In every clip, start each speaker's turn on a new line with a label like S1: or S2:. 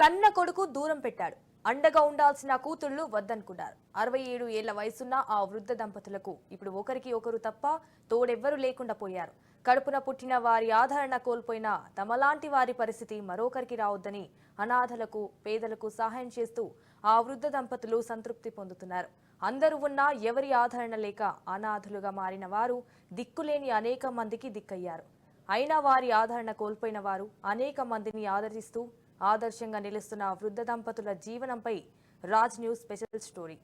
S1: కన్న కొడుకు దూరం పెట్టాడు. అండగా ఉండాల్సిన కూతుళ్ళు వద్దనుకున్నారు. అరవై ఏడు ఏళ్ళ వయసున్న ఆ వృద్ధ దంపతులకు ఇప్పుడు ఒకరికి ఒకరు తప్ప తోడెవ్వరూ లేకుండా పోయారు. కడుపున పుట్టిన వారి ఆదరణ కోల్పోయిన తమలాంటి వారి పరిస్థితి మరొకరికి రావద్దని అనాథలకు పేదలకు సహాయం చేస్తూ ఆ వృద్ధ దంపతులు సంతృప్తి పొందుతున్నారు. అందరూ ఉన్నా ఎవరి ఆదరణ లేక అనాథులుగా మారిన వారు దిక్కులేని అనేక మందికి దిక్కయ్యారు. అయినా వారి ఆదరణ కోల్పోయిన వారు అనేక మందిని ఆదరిస్తూ ఆదర్శంగా నిలుస్తున్న వృద్ధ దంపతుల జీవనంపై రాజ్ న్యూస్ స్పెషల్ స్టోరీ.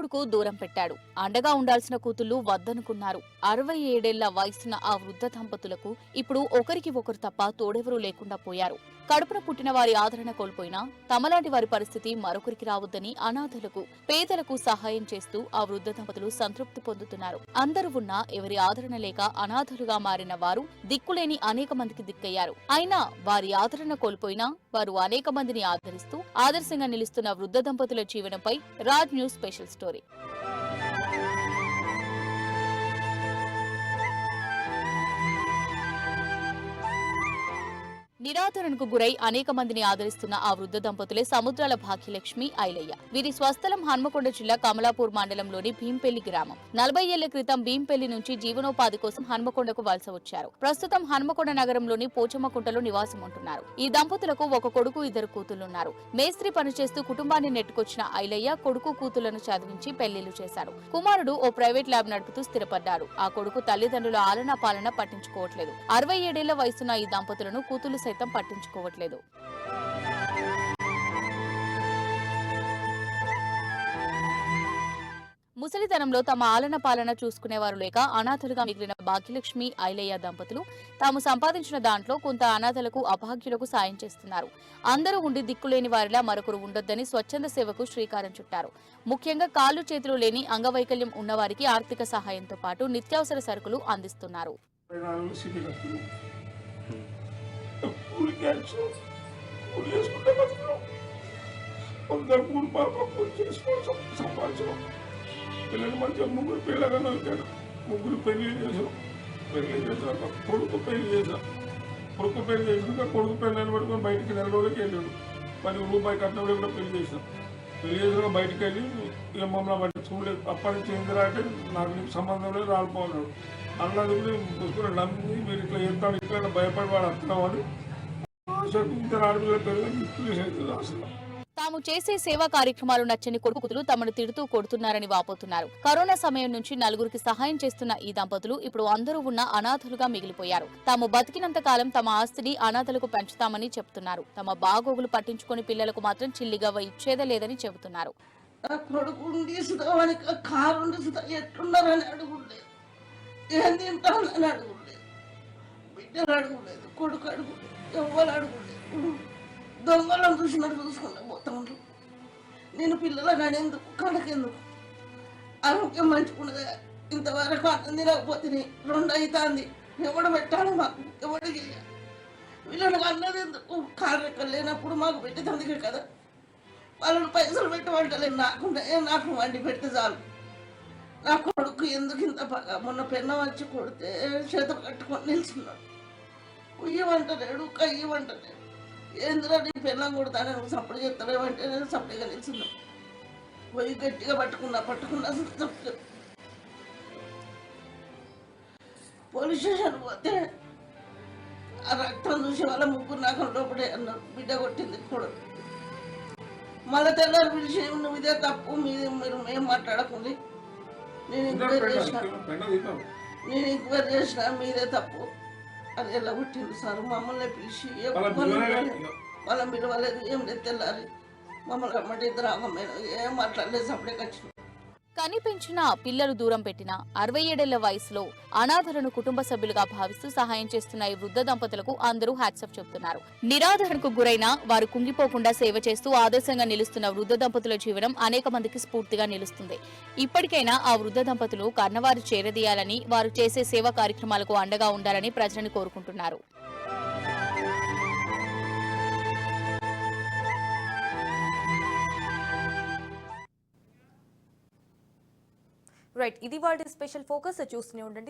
S2: కొడుకు దూరం పెట్టాడు. అండగా ఉండాల్సిన కూతుళ్ళు వద్దనుకున్నారు. అరవై ఏడేళ్ళ వయసున్న ఆ వృద్ధ దంపతులకు ఇప్పుడు ఒకరికి ఒకరు తప్ప తోడెవరూ లేకుండా పోయారు. కడుపున పుట్టిన వారి ఆదరణ కోల్పోయినా తమలాంటి వారి పరిస్థితి మరొకరికి రావద్దని అనాథలకు పేదలకు సహాయం చేస్తూ ఆ వృద్ధ దంపతులు సంతృప్తి పొందుతున్నారు. అందరూ ఉన్నా ఎవరి ఆదరణ లేక అనాథలుగా మారిన వారు దిక్కులేని అనేక మందికి దిక్కయ్యారు. అయినా వారి ఆదరణ కోల్పోయినా వారు అనేక మందిని ఆదరిస్తూ ఆదర్శంగా నిలుస్తున్న వృద్ధ దంపతుల జీవనంపై Raj news special story. Story నిరాదరణకు గురై అనేక మందిని ఆదరిస్తున్న ఆ వృద్ధ దంపతులే సముద్రాల భాగ్యలక్ష్మి ఐలయ్య. వీరి స్వస్థలం హన్మకొండ జిల్లా కమలాపూర్ మండలంలోని భీంపెల్లి గ్రామం. నలభై ఏళ్ళ క్రితం భీంపెల్లి నుంచి జీవనోపాధి కోసం హన్మకొండకు వలస వచ్చారు. ప్రస్తుతం హన్మకొండ నగరంలోని పోచమ్మకుంటలో నివాసం ఉంటున్నారు. ఈ దంపతులకు ఒక కొడుకు ఇద్దరు కూతుళ్ళున్నారు మేస్త్రి పనిచేస్తూ కుటుంబాన్ని నెట్టుకొచ్చిన ఐలయ్య కొడుకు కూతుళ్ళను చదివించి పెళ్ళిళ్ళు చేశారు. కుమారుడు ఓ ప్రైవేట్ ల్యాబ్ నడుపుతూ స్థిరపడ్డాడు. ఆ కొడుకు తల్లిదండ్రుల ఆలనా పాలన పట్టించుకోవట్లేదు. అరవై ఏడేళ్ళ వయసున్న ఈ దంపతులను కూతుళ్ళు సైతం పట్టించుకోవట్లేదు. ముసలితనంలో తమ ఆలన పాలన చూసుకునేవారు లేక అనాథలుగా మిగిలిన భాగ్యలక్ష్మి ఐలయ్య దంపతులు తాము సంపాదించిన దాంట్లో కొంత అనాథలకు అభాగ్యులకు సాయం చేస్తున్నారు. అందరూ ఉండి దిక్కులేని వారిలా మరొకరు ఉండొద్దని స్వచ్ఛంద సేవకు శ్రీకారం చుట్టారు. ముఖ్యంగా కాళ్ళు చేతులు లేని అంగవైకల్యం ఉన్నవారికి ఆర్థిక సహాయంతో పాటు నిత్యావసర సరుకులు అందిస్తున్నారు.
S3: నాలుగు కూలి చేసుకుంటే బతుకున్నాం కొందరు కూలి పాప కూలి చేసుకొని సంపాదించడం. పిల్లలు మంచిగా ముగ్గురు పిల్లగా నరికాడు ముగ్గురు పెళ్ళి చేసాం పెళ్ళి చేశాక కొడుకు పెళ్ళి చేశాం. కొడుకు పెళ్ళి చేసినాక కొడుకు పెళ్ళని పట్టుకొని బయటికి నెల రోజులకి వెళ్ళాడు. పది రూపాయి కట్నం కూడా పెళ్ళి చేసాం పెళ్ళి చేసిన బయటికి వెళ్ళి ఏ మమ్మల్ని పట్టించుకోలేదు అప్పటి నుంచి ఏందిరా అంటే నాకు నీకు సంబంధం లేదు రాలిపోన్నాడు అన్నది కూడా నమ్మి మీరు ఇట్లా చేస్తాడు ఇట్లా భయపడి వాడు వస్తున్నాం అని ఇద్దరు అసలు.
S2: తాము చేసే సేవా కార్యక్రమాలు నచ్చని కొడుకుతులు తమను తిడుతూ కొడుతున్నారని వాపోతున్నారు. కరోనా సమయం నుంచి నలుగురికి సహాయం చేస్తున్న ఈ దంపతులు ఇప్పుడు అందరూ ఉన్న అనాథలుగా మిగిలిపోయారు. తాము బతికినంత కాలం తమ ఆస్తిని అనాథలకు పెంచుతామని చెప్తున్నారు. తమ బాగోగులు పట్టించుకుని పిల్లలకు మాత్రం చిల్లిగవ్వ ఇచ్చేదే లేదని చెబుతున్నారు.
S4: కారు ఎట్లున్నారని ఏం తింటానని బిడ్డలు అడుగులేదు కొడుకు అడుగులేదు ఎవ్వరు అడుగులేదు. దొంగలను చూసినట్టు చూసుకుంటా పోతాను నేను పిల్లలను అనేందుకు కడకెందుకు ఆరోగ్యం మంచుకున్నదే ఇంతవరకు అన్నం తినకపోతే రెండు అవుతుంది ఎవడు పెట్టాలి మాకు? ఎవడు చేయాలి వీళ్ళకి అన్నది ఎందుకు? కారెక్కలు లేనప్పుడు మాకు పెట్టేందుకే కదా. వాళ్ళని పైసలు పెట్టమంటలేదు నాకు నాకు వండి పెడితే చాలు. నా కొడుకు ఎందుకు ఇంత బాగా మొన్న పెన్న వచ్చి కొడితే చేత కట్టుకొని నిల్చున్నాడు. ఉయ్యమంటలేడు కయ్యమంటలేడు ఏందిరా నీ పెన్నం కొడతానే నువ్వు సప్పుడు చెప్తావేమంటే నేను సప్పుడుగా నిల్చున్నాను పోయి గట్టిగా పట్టుకున్నా పట్టుకున్నా తప్పు పోలీస్ స్టేషన్ పోతే ఆ రక్తం చూసి వాళ్ళ ముగ్గురు నాకు లోపడే అన్నారు. బిడ్డ కొట్టింది కొడుకు మళ్ళీ తెల్లారి పిలిచి నువ్వు ఇదే తప్పు మీది మీరు మేము మాట్లాడకుంది. నేను ఎంక్వైరీ చేసిన నేను ఎంక్వైరీ చేసిన మీదే తప్పు. అది ఎలా పుట్టింది సార్? మమ్మల్ని పిలిచి. వాళ్ళని పిలవలేదు ఏం లేదు తెల్లారి. మమ్మల్ని రమ్మంటే ఇద్దరు ఏం మాట్లాడలేదు సపడే వచ్చిన
S2: కనిపించిన పిల్లలు దూరం పెట్టిన అరవై ఏడేళ్ళ వయసులో అనాథలను కుటుంబ సభ్యులుగా భావిస్తూ సహాయం చేస్తున్న ఈ వృద్ధ దంపతులకు అందరూ హ్యాట్సప్ చెబుతున్నారు నిరాధరణకు గురైన వారు కుంగిపోకుండా సేవ చేస్తూ ఆదర్శంగా నిలుస్తున్న వృద్ధ దంపతుల జీవనం అనేక మందికి స్ఫూర్తిగా నిలుస్తుంది. ఇప్పటికైనా ఆ వృద్ధ దంపతులు కన్నవారు చేరదీయాలని వారు చేసే సేవా కార్యక్రమాలకు అండగా ఉండాలని ప్రజలను కోరుకుంటున్నారు.
S1: రైట్ ఇది వాళ్ళ స్పెషల్ ఫోకస్ చూస్తూనే ఉండండి.